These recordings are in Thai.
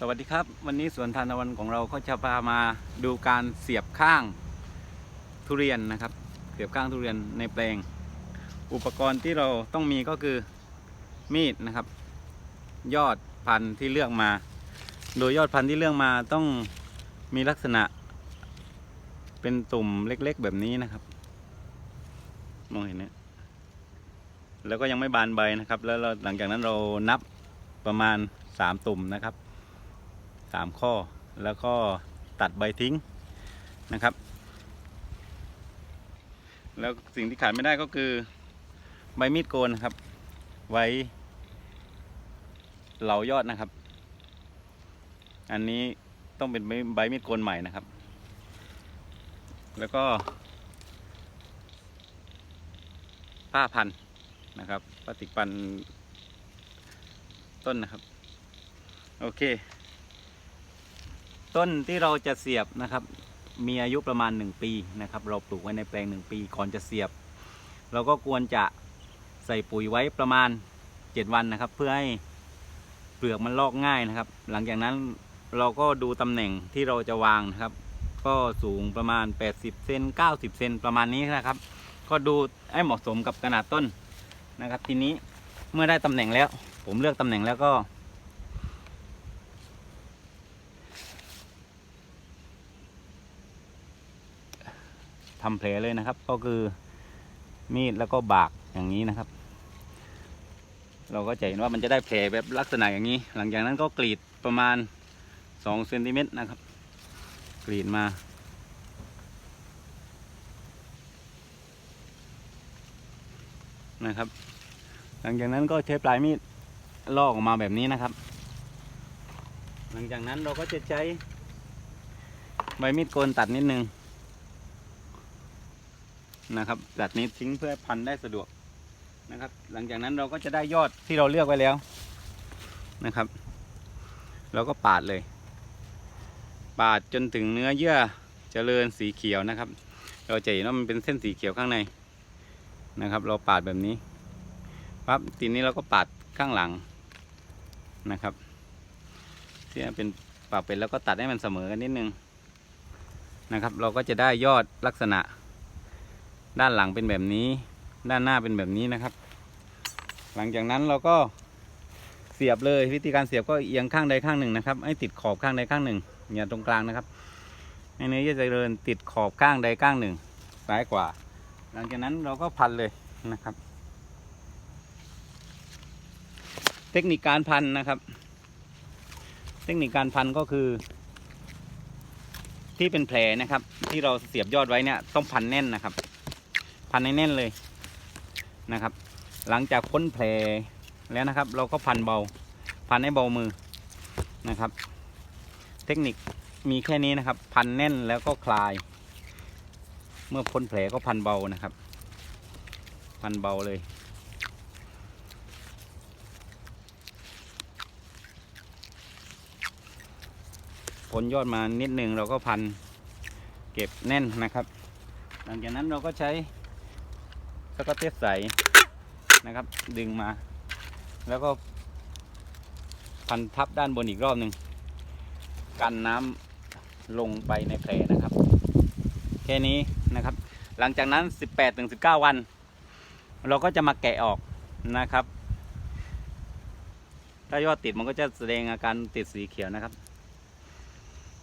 สวัสดีครับ วันนี้สวนทานตะวันของเราก็จะพามาดูการเสียบข้างทุเรียนนะครับ เสียบข้างทุเรียนในแปลง อุปกรณ์ที่เราต้องมีก็คือมีดนะครับ ยอดพันธุ์ที่เลือกมา โดยยอดพันธุ์ที่เลือกมาต้องมีลักษณะ เป็นตุ่มเล็กๆแบบนี้นะครับมองเห็นไหมแล้วก็ยังไม่บานใบนะครับ แล้วหลังจากนั้นเรานับประมาณสามตุ่มนะครับ สามข้อ แล้วก็ตัดใบทิ้งนะครับ แล้วสิ่งที่ขาดไม่ได้ก็คือใบมีดโกนนะครับ ไว้เหลายอดนะครับ อันนี้ต้องเป็นใบใบมีดโกนใหม่นะครับ แล้วก็ ผ้าพันนะครับพลาสติกพันต้นนะครับ โอเค ต้นที่เราจะเสียบนะครับ มีอายุประมาณ 1 ปีนะครับ เราปลูกไว้ในแปลง 1 ปีก่อนจะเสียบ เราก็ควรจะใส่ปุ๋ยไว้ประมาณ 7 วันนะครับ เพื่อให้เปลือกมันลอกง่ายนะครับ หลังจากนั้นเราก็ดูตำแหน่งที่เราจะวางนะครับ ก็สูงประมาณ 80เซน90เซนประมาณนี้นะครับ ก็ดูให้เหมาะสมกับขนาดต้นนะครับ ทีนี้เมื่อได้ตำแหน่งแล้ว ผมเลือกตำแหน่งแล้วก็ ทำแผลเลยนะครับ ก็คือมีดแล้วก็บากอย่างนี้นะครับ เราก็จะเห็นว่ามันจะได้แผลแบบลักษณะอย่างนี้ หลังจากนั้นก็กรีดประมาณ2เซนติเมตรนะครับ กรีดมา นะครับ หลังจากนั้นก็ใช้ปลายมีดลอกออกมาแบบนี้นะครับ หลังจากนั้นเราก็จะใช้ใบมีดโกนตัดนิดนึง นะครับตัดนี้ทิ้งเพื่อพันได้สะดวกนะครับ หลังจากนั้นเราก็จะได้ยอดที่เราเลือกไว้แล้วนะครับ เราก็ปาดเลย ปาดจนถึงเนื้อเยื่อเจริญสีเขียวนะครับ เราจะเห็นว่ามันเป็นเส้นสีเขียวข้างในนะครับ เราปาดแบบนี้ปั๊บทีนี้เราก็ปาดข้างหลังนะครับที่เป็นปากเป็นแล้วก็ตัดให้มันเสมอกันนิดนึงนะครับ เราก็จะได้ยอดลักษณะ ด้านหลังเป็นแบบนี้ ด้านหน้าเป็นแบบนี้นะครับ หลังจากนั้นเราก็เสียบเลยวิธีการเสียบก็เอียงข้างใดข้างหนึ่งนะครับให้ติดขอบข้างใดข้างหนึ่งอย่าตรงกลางนะครับให้เนื้อเยื่อเจริญติดขอบข้างใดข้างหนึ่งซ้ายกว่า หลังจากนั้นเราก็พันเลยนะครับ เทคนิคการพันนะครับ เทคนิคการพันก็คือ ที่เป็นแผลนะครับ ที่เราเสียบยอดไว้เนี่ยต้องพันแน่นนะครับ พันให้แน่นเลยนะครับ หลังจากพ้นแผลแล้วนะครับ เราก็พันเบา พันให้เบามือนะครับ เทคนิคมีแค่นี้นะครับ พันแน่นแล้วก็คลาย เมื่อพ้นแผลก็พันเบานะครับ พันเบาเลยพ้นยอดมานิดหนึ่งเราก็พันเก็บแน่นนะครับ หลังจากนั้นเราก็ใช้ สกอตเทปใสนะครับ ดึงมา แล้วก็ พันทับด้านบนอีกรอบหนึ่งกันน้ำลงไปในแผลนะครับ แค่นี้นะครับ หลังจากนั้น 18ถึง19 วัน เราก็จะมาแกะออกนะครับ ถ้ายอดติดมันก็จะแสดงอาการติดสีเขียวนะครับ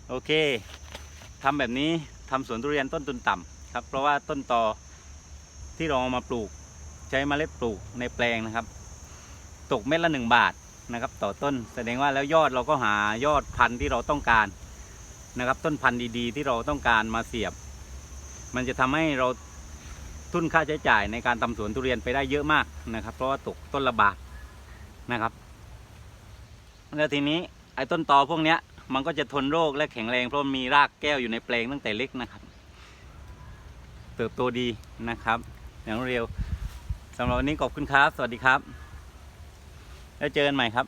โอเคทำแบบนี้ทำสวนทุเรียนต้นทุนต่ำครับ เพราะว่าต้นตอ ที่เราเอามาปลูกใช้เมล็ดปลูกในแปลงนะครับ ตกเม็ดละหนึ่งบาทนะครับ ต่อต้นแสดงว่าแล้วยอดเราก็หายอดพันธุ์ที่เราต้องการนะครับ ต้นพันธุ์ดีๆ ที่เราต้องการมาเสียบ มันจะทำให้เราทุนค่าใช้จ่ายในการทำสวนทุเรียนไปได้เยอะมากนะครับ เพราะว่าตกต้นละบาทนะครับแล้วทีนี้ไอ้ต้นตอพวกเนี้ยมันก็จะทนโรคและแข็งแรงเพราะมีรากแก้วอยู่ในแปลงตั้งแต่เล็กนะครับ เติบโตดีนะครับ อย่างรวดเร็วสำหรับวันนี้ขอบคุณครับ สวัสดีครับ แล้วเจอกันใหม่ครับ